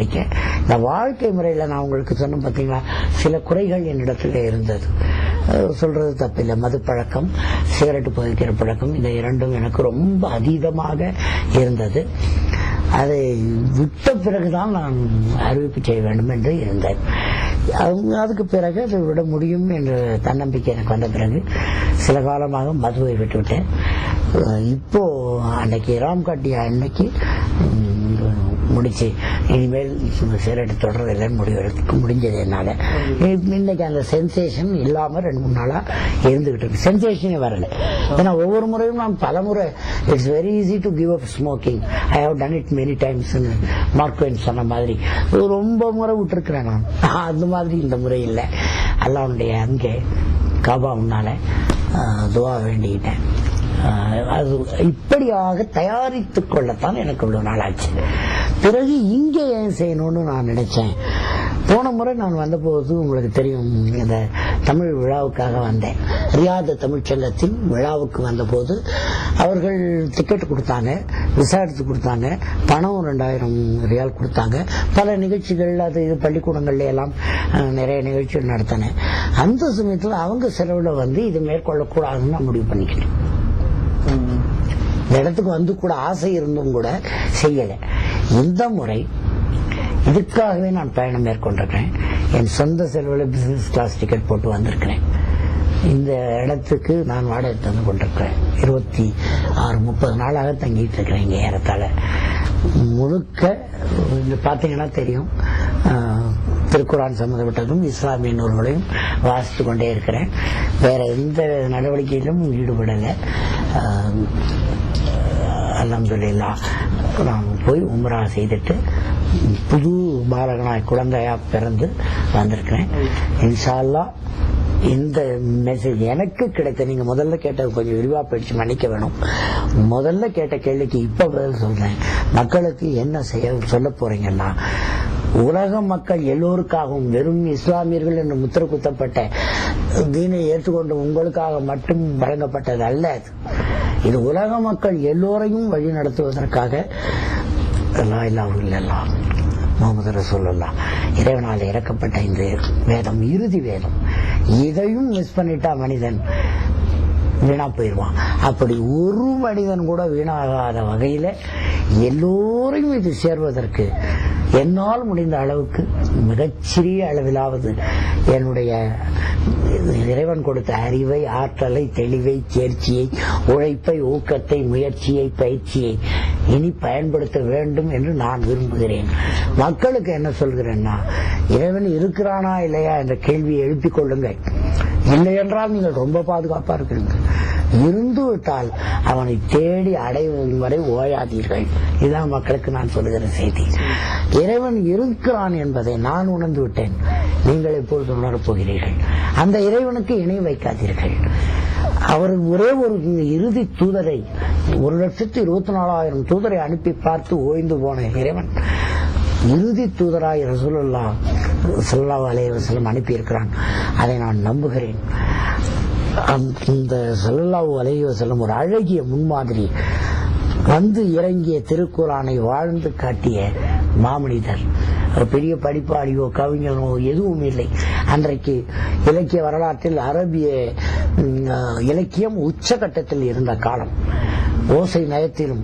படிக்க இந்த வாழ்க்கை முறையில் நான் உங்களுக்கு சொன்னேன் பார்த்தீங்களா சில குறைகள் என்னிடத்துல இருந்தது. அஹ் சொல்றது தப்பில்லை. மது பழக்கம் சிகரெட்டு புகைக்கிற பழக்கம் இந்த இரண்டும் எனக்கு ரொம்ப அதீதமாக இருந்தது. அதை விட்ட பிறகுதான் நான் அறிவிப்பு செய்ய வேண்டும் என்று இருந்தேன். அவங்க அதுக்கு பிறகு அதை விட முடியும் என்ற தன்னம்பிக்கை எனக்கு வந்த பிறகு சில காலமாக மதுவை விட்டுவிட்டேன். இப்போ அன்னைக்கு ராம் காட்டிய அன்னைக்கு முடிச்சு இனிமேல் சிகரெட் தொடர்றதில்லைன்னு முடிவெடுத்து முடிஞ்சது என்னால. இன்னைக்கு அந்த சென்சேஷன் இல்லாம ரெண்டு மூணு நாளா இருந்துகிட்டு இருக்கு. சென்சேஷனே வரல. ஏன்னா ஒவ்வொரு முறையும் நான் பல முறை it's very easy to give up smoking I have done it many times Mark Twain சொன்ன மாதிரி. ரொம்ப முறை விட்டுருக்கிறேன் நான். அந்த மாதிரி இந்த முறை இல்லை. அல்லாவுடைய அங்கே காபா முன்னால ஆஹ், துவா வேண்டிக்கிட்டேன். அது இப்படியாக தயாரித்துக் கொள்ளத்தான் எனக்கு இவ்வளவு நாள் ஆச்சு பிறகு இங்கே ஏன் செய்யணும்னு நான் நினைச்சேன். போன முறை நான் வந்தபோது உங்களுக்கு தெரியும் இந்த தமிழ் விழாவுக்காக வந்தேன். ரியாத தமிழ்ச்செல்லத்தின் விழாவுக்கு வந்தபோது அவர்கள் டிக்கெட் கொடுத்தாங்க விசா எடுத்து கொடுத்தாங்க பணம் ரெண்டாயிரம் ரியால் கொடுத்தாங்க. பல நிகழ்ச்சிகள் அது இது பள்ளிக்கூடங்கள்ல எல்லாம் நிறைய நிகழ்ச்சிகள் நடத்தினேன். அந்த சமயத்தில் அவங்க செலவில் வந்து இது மேற்கொள்ளக்கூடாதுன்னு நான் முடிவு பண்ணிக்கிட்டேன். இந்த இடத்துக்கு வந்து கூட ஆசை இருந்தும் கூட செய்யல. இந்த முறை இதுக்காகவே நான் பயணம் மேற்கொண்டிருக்கிறேன். என் சொந்த செலவில் பிசினஸ் கிளாஸ் டிக்கெட் போட்டு வந்திருக்கிறேன். இந்த இடத்துக்கு நான் வாடகை தந்து கொண்டிருக்கிறேன். இருபத்தி ஆறு முப்பது நாளாக தங்கிட்டு இருக்கிறேன் இங்கே ஏறத்தாழ. முழுக்க பார்த்தீங்கன்னா தெரியும். திருக்குறான் திருக்குரான் சம்பந்தப்பட்டதும் இஸ்லாமிய நூல்களையும் வாசித்து கொண்டே இருக்கிறேன். வேற எந்த நடவடிக்கையிலும் ஈடுபடலை. ஆஹ், அல்ஹம்துலில்லா நான் போய் உம்ரா செய்துட்டு புது பாலகனாய் குழந்தையா பிறந்து வந்திருக்கிறேன். இன்ஷா அல்லாஹ் இந்த மெசேஜ் எனக்கு கிடைத்த நீங்க முதல்ல கேட்டது கொஞ்சம் விரிவா போயிடுச்சு மன்னிக்க வேணும். முதல்ல கேட்ட கேள்விக்கு இப்ப பதில் சொல்றேன். மக்களுக்கு என்ன செய்ய சொல்ல போறீங்கன்னா உலக மக்கள் எல்லோருக்காகவும் வெறும் இஸ்லாமியர்கள் என்று முத்திர குத்தப்பட்ட தீனை ஏற்றுக்கொண்டு உங்களுக்காக மட்டும் வழங்கப்பட்டது அல்ல அது. இது உலக மக்கள் எல்லோரையும் வழி நடத்துவதற்காக லா இல்லாஹு முகமது ரசூல்லா இறைவனால் இறக்கப்பட்ட இந்த வேதம் இறுதி வேதம் இதையும் மிஸ் பண்ணிட்டா மனிதன் வீணா போயிடுவான். அப்படி ஒரு மனிதன் கூட வீணாகாத வகையில் எல்லோரையும் இது சேர்வதற்கு என்னால் முடிந்த அளவுக்கு மிகச்சிறிய அளவிலாவது என்னுடைய இறைவன் கொடுத்த அறிவை ஆற்றலை தெளிவை தேர்ச்சியை உழைப்பை ஊக்கத்தை முயற்சியை பயிற்சியை இனி பயன்படுத்த வேண்டும் என்று நான் விரும்புகிறேன். மக்களுக்கு என்ன சொல்கிறேன்னா இறைவன் இருக்கிறானா இல்லையா என்ற கேள்வியை எழுப்பிக் கொள்ளுங்கள். இல்லை என்றால் நீங்கள் ரொம்ப பாதுகாப்பா இருக்கிறீங்க இருந்து விட்டால் அவனை தேடி அடையும் வரை ஓயாதீர்கள். இதுதான் மக்களுக்கு நான் சொல்லுகிற செய்தி. இறைவன் இருக்கிறான் என்பதை நான் உணர்ந்து விட்டேன். நீங்கள் எப்பொழுது உணரப் போகிறீர்கள். அந்த இறைவனுக்கு இணை வைக்காதீர்கள். அவர் ஒரே ஒரு இறுதி தூதரை ஒரு லட்சத்து இருபத்தி நாலாயிரம் தூதரை அனுப்பி பார்த்து ஓய்ந்து போன இறைவன் இறுதி தூதராய் ரசூலுல்லா ஸல்லல்லாஹு அலைய செல்லம் அனுப்பி இருக்கிறான் அதை நான் நம்புகிறேன். இந்த செல்லாவு அலைய செல்லம் ஒரு அழகிய முன்மாதிரி வந்து இறங்கிய திருக்குறானை வாழ்ந்து காட்டிய மாமனிதர். பெரிய படிப்பாளியோ கவிஞனோ எதுவும் இல்லை. அன்றைக்கு இலக்கிய வரலாற்றில் அரபிய இலக்கியம் உச்சகட்டத்தில் இருந்த காலம். ஓசை நயத்திலும்.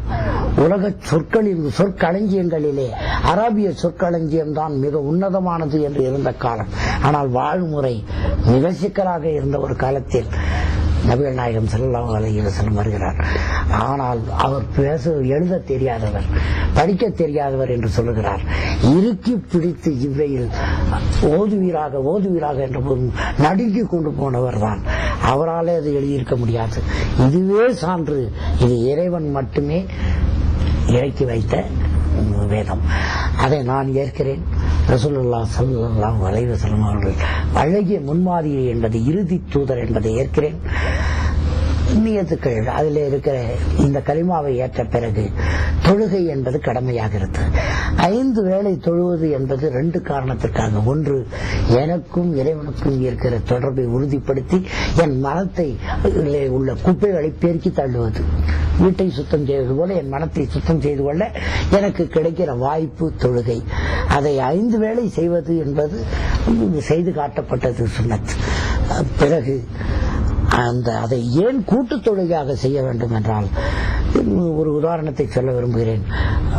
உலக சொற்களில் சொற்களஞ்சியங்களிலே அரபிய சொற்களஞ்சியம் தான் மிக உன்னதமானது என்று இருந்த காலம். ஆனால் வாழ்முறை மிக சிக்கலாக இருந்த ஒரு காலத்தில் நபிகள் நாயகம் ஸல்லல்லாஹு அலைஹி வருகிறார். ஆனால் அவர் பேச எழுத தெரியாதவர் படிக்க தெரியாதவர் என்று சொல்லுகிறார். இறுக்கி பிடித்து இவ்வையில் ஓதுவீராக ஓதுவீராக என்ற போது நடுங்கி கொண்டு போனவர் தான். அவராலே அது எழுதியிருக்க முடியாது. இதுவே சான்று. இது இறைவன் மட்டுமே இறக்கி வைத்த வேதம். அதை நான் ஏற்கிறேன். ரசூலுல்லா சல்லாம் அலைஹி அவர்கள் அழகிய முன்மாதிரி என்பது இறுதி தூதர் என்பதை ஏற்கிறேன். நியத்துக்கள் அதில் இருக்கிற இந்த கலிமாவை ஏற்ற பிறகு தொழுகை என்பது கடமையாகிறது. ஐந்து வேளை தொழுவது என்பது ரெண்டு காரணத்திற்காக. ஒன்று எனக்கும் இறைவனுக்கும் இருக்கிற தொடர்பை உறுதிப்படுத்தி என் மனத்தை உள்ள குப்பைகளை பெருக்கி தள்ளுவது. வீட்டை சுத்தம் செய்வது போல என் மனத்தை சுத்தம் செய்து கொள்ள எனக்கு கிடைக்கிற வாய்ப்பு தொழுகை. அதை ஐந்து வேளை செய்வது என்பது செய்து காட்டப்பட்டது சுண்ணத். பிறகு அந்த அதை ஏன் கூட்டுத் தொழிலாக செய்ய வேண்டும் என்றால் ஒரு உதாரணத்தை சொல்ல விரும்புகிறேன்.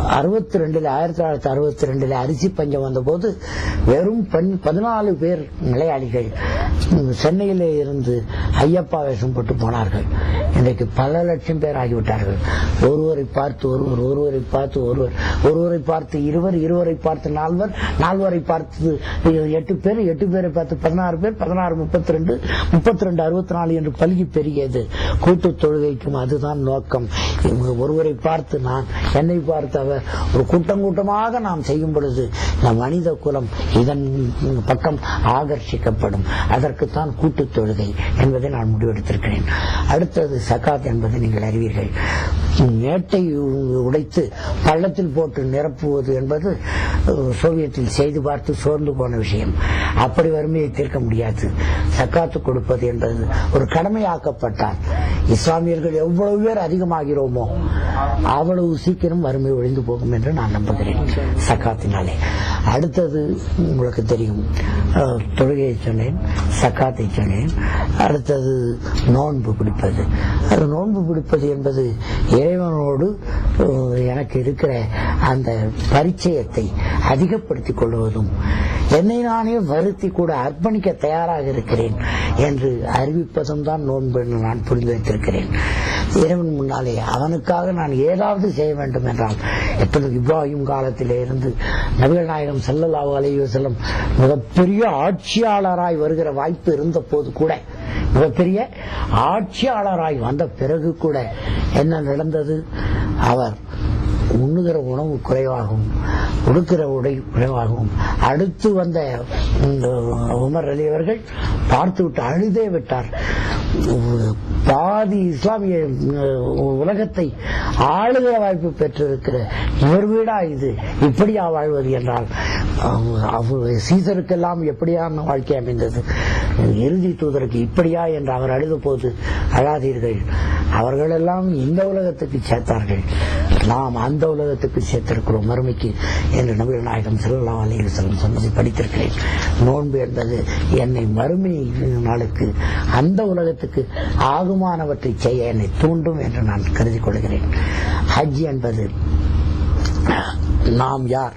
அறுபத்தி ரெண்டுல ஆயிரத்தி தொள்ளாயிரத்தி அறுபத்தி ரெண்டுல அரிசி பஞ்சம் வந்தபோது வெறும் பெண் பதினாலு பேர் நிலையாளிகள் சென்னையிலே இருந்து ஐயப்பா வேஷம் போட்டு போனார்கள். இன்றைக்கு பல லட்சம் பேர் ஆகிவிட்டார்கள். ஒருவரை பார்த்து ஒருவர் ஒருவரை பார்த்து ஒருவர் ஒருவரை பார்த்து இருவர் இருவரை பார்த்து நால்வர் நால்வரை பார்த்து எட்டு பேர் எட்டு பேரை பார்த்து பதினாறு பேர் பதினாறு முப்பத்தி ரெண்டு முப்பத்தி ரெண்டு அறுபத்தி நாலு என்று பல்கி பெருகியது. கூட்டு தொழுகைக்கும் அதுதான் நோக்கம். ஒருவரை பார்த்து நான் என்னை பார்த்து அவர் ஒரு கூட்டம் கூட்டமாக நாம் செய்யும் பொழுது இந்த மனித குலம் இதன் பக்கம் ஆகர்ஷிக்கப்படும். அதற்குத்தான் கூட்டு தொழுகை என்பதை நான் முடிவெடுத்திருக்கிறேன். அடுத்தது சகாத் என்பதை நீங்கள் அறிவீர்கள். மேட்டை உடைத்து பள்ளத்தில் போட்டு நிரப்புவது என்பது சோவியத்தில் செய்து பார்த்து சோர்ந்து போன விஷயம். அப்படி வறுமையை தீர்க்க முடியாது. சக்காத்து கொடுப்பது என்பது ஒரு கடமையாக்கப்பட்டால் இஸ்லாமியர்கள் எவ்வளவு பேர் அதிகமாகிறோமோ அவ்வளவு சீக்கிரம் வறுமை ஒழிந்து போகும் என்று நான் நம்புகிறேன். சக்காத்தினாலே. அடுத்தது உங்களுக்கு தெரியும். தொழுகையை சொன்னேன் சக்காத்தை சொன்னேன். அடுத்தது நோன்பு பிடிப்பது. அது நோன்பு பிடிப்பது என்பது இறைவனோடு எனக்கு இருக்கிற அந்த பரிச்சயத்தை அதிகப்படுத்திக் கொள்வதும் என்னை நானே வருத்தி கூட அர்ப்பணிக்க தயாராக இருக்கிறேன் என்று அறிவிப்பதும் தான் நோன்பு என்று நான் புரிந்து வைத்திருக்கிறேன். இறைவன் முன்னாலே அவனுக்காக நான் ஏதாவது செய்ய வேண்டும் என்றால் எப்படி இப்ராஹிம் காலத்திலே இருந்து நபிகள் நாயகம் ஸல்லல்லாஹு அலைஹி மிகப்பெரிய ஆட்சியாளராய் வருகிற வாய்ப்பு இருந்த போது கூட மிகப்பெரிய ஆட்சியாளராய் வந்த பிறகு கூட என்ன நடந்தது? அவர் உண்ணுகிற உணவு குறைவாகவும் உடுக்கிற உடை குறைவாகவும் அடுத்து வந்த உமர் அலி அவர்கள் பார்த்து விட்டு அழுதே விட்டார். பாதி இஸ்லாமிய உலகத்தை ஆளுகிற வாய்ப்பு பெற்றிருக்கிற இவர் வீடா இது? இப்படியா வாழ்வது என்றால் சீசருக்கெல்லாம் எப்படியான வாழ்க்கை அமைந்தது? இறுதி தூதருக்கு இப்படியா என்று அவர் அழுத போது அழாதீர்கள். அவர்களெல்லாம் இந்த உலகத்துக்கு சேர்த்தார்கள். நாம் அந்த உலகத்துக்கு சேர்த்திருக்கிறோம் மறுமைக்கு என்று நபிகள் நாயகம் ஸல்லல்லாஹு அலைஹி வஸல்லம் சொன்னதை படித்திருக்கிறேன். நோன்பு என்பது என்னை மறுமை நாளுக்கு அந்த உலகத்துக்கு ஆகும் போதுமானவற்றை செய்ய என்னை தூண்டும் என்று நான் கருதி கொள்கிறேன். ஹஜ் என்பது நாம் யார்?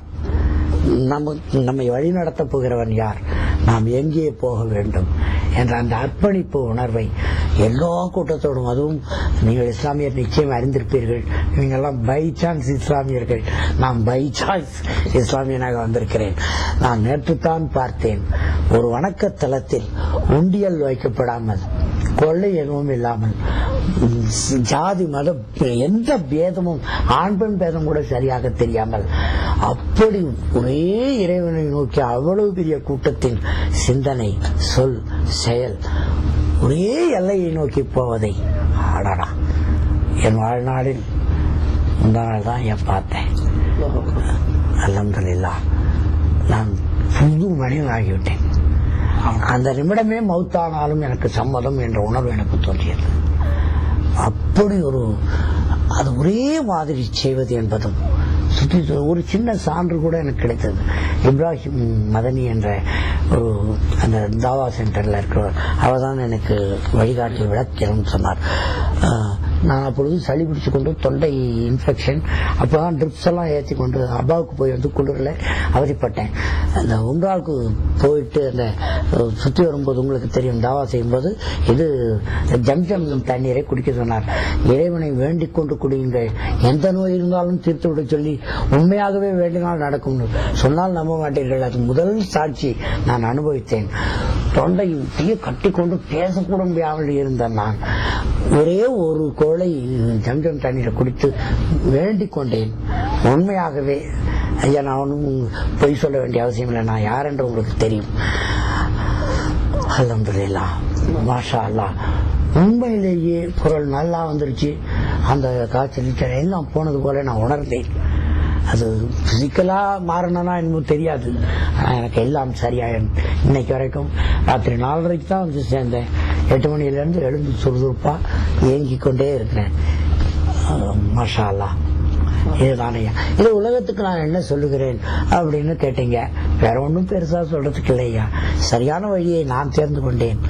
நமக்கு நம்மை வழிநடத்தப் போகிறவன் யார்? நாம் எங்கே போக வேண்டும்? என்ற அந்த அர்ப்பணிப்பு உணர்வை எல்லா கூட்டத்தோடும் அதுவும் நீங்கள் இஸ்லாமியர் நிச்சயம் அறிந்திருப்பீர்கள். நீங்கள்லாம் பை சான்ஸ் இஸ்லாமியர்கள். நான் பை சான்ஸ் இஸ்லாமியனாக வந்திருக்கிறேன். நான் நேற்றுத்தான் பார்த்தேன். ஒரு வணக்க தளத்தில் உண்டியல் வைக்கப்படாமல் கொள்ளை எதுவும் இல்லாமல் ஜாதி மதம் எந்த பேதமும் ஆண் பெண் பேதம் கூட சரியாக தெரியாமல் அப்படி ஒரே இறைவனை நோக்கி அவ்வளவு பெரிய கூட்டத்தின் சிந்தனை சொல் செயல் ஒரே எல்லையை நோக்கி போவதை அடடா என் வாழ்நாளில் இந்த நாள் தான் என் பார்த்தேன். அல்ஹம்துலில்லாஹ் நான் புது மனிதன் ஆகிவிட்டேன் அந்த நிமிடமே மௌத்தானாலும் எனக்கு சம்மதம் என்ற உணர்வு எனக்கு தோன்றியது. அப்படி ஒரு அது ஒரே மாதிரி செய்வது என்பதும் சுற்றி ஒரு சின்ன சான்று கூட எனக்கு கிடைத்தது. இப்ராஹிம் மதனி என்ற ஒரு அந்த தாவா சென்டர்ல இருக்கிறவர் அவர் தான் எனக்கு வழிகாட்டி விளக்கிறோம்னு சொன்னார். நான் அப்பொழுது சளி பிடிச்சு கொண்டு தொண்டை இன்ஃபெக்ஷன் அப்போ தான் ட்ரிப்ஸ் எல்லாம் ஏற்றி கொண்டு அப்பாவுக்கு போய் வந்து குளிரில் அவதிப்பட்டேன். அந்த உம்ராவுக்கு போயிட்டு அந்த சுற்றி வரும்போது உங்களுக்கு தெரியும் தாவா செய்யும்போது இது ஜம்ஜம் தண்ணீரை குடிக்க சொன்னார். இறைவனை வேண்டிக் கொண்டு குடியுங்கள். எந்த நோய் இருந்தாலும் தீர்த்து விட சொல்லி உண்மையாகவே வேண்டினால் நடக்கும்னு சொன்னால் நம்ப மாட்டீர்கள். அது முதல் சாட்சி நான் அனுபவித்தேன். தொண்டையும் தீய கட்டிக்கொண்டு பேசக்கூட முடியாமல் இருந்த நான். ஒரே ஒரு கோளை ஜம்ஜம் தண்ணீரை குடித்து வேண்டிக் கொண்டேன். உண்மையாகவே ஐயா நான் ஒன்றும் பொய் சொல்ல வேண்டிய அவசியம் இல்லை. நான் யார் என்று உங்களுக்கு தெரியும். அல்ஹம்துலில்லாஹ் மாஷா அல்லாஹ் உண்மையிலேயே குரல் நல்லா வந்துருச்சு. அந்த காய்ச்சல் எல்லாம் போனது போல நான் உணர்ந்தேன். அது பிசிக்கலாக மாறணும்னா என்னமோ தெரியாது. ஆனால் எனக்கு எல்லாம் சரியாயிடும். இன்னைக்கு வரைக்கும் ராத்திரி நாலரைக்கு தான் வந்து சேர்ந்தேன். எட்டு மணிலேருந்து எழுந்து சுறுசுறுப்பாக இயங்கி கொண்டே இருக்கிறேன். மஷாலா மாஷா அல்லாஹ் இதுதானையா இது உலகத்துக்கு நான் என்ன சொல்லுகிறேன் அப்படின்னு கேட்டீங்க. வேற ஒன்றும் பெருசாக சொல்றதுக்கு இல்லையா சரியான வழியை நான் தேர்ந்து கொண்டேன்.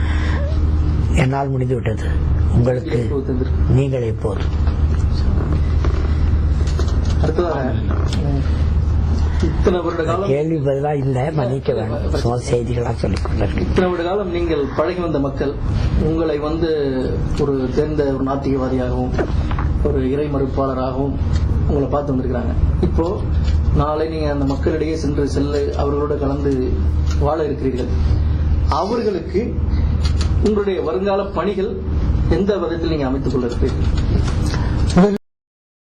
என்னால் முடிந்து விட்டது உங்களுக்கு நீங்கள் இப்போது அடுத்ததாக இத்தனை வருட காலம் கேள்வி பதிலா இல்ல மன்னிக்க வேண்டும். சும்மா செய்திகளா சொல்லிக் கொண்டிருக்கேன். இத்தனை வருட காலம் நீங்கள் பழகி வந்த மக்கள் உங்களை வந்து ஒரு தேர்ந்த ஒரு நாத்திகவாதியாகவும் ஒரு இறை மறுப்பாளராகவும் உங்களை பார்த்து வந்திருக்கிறாங்க. இப்போ நாளை நீங்க அந்த மக்களிடையே சென்று செல்ல அவர்களோட கலந்து வாழ இருக்கிறீர்கள். அவர்களுக்கு உங்களுடைய வருங்கால பணிகள் எந்த விதத்தில் நீங்க அமைத்துக் கொள்ள இருக்கிறீர்கள்?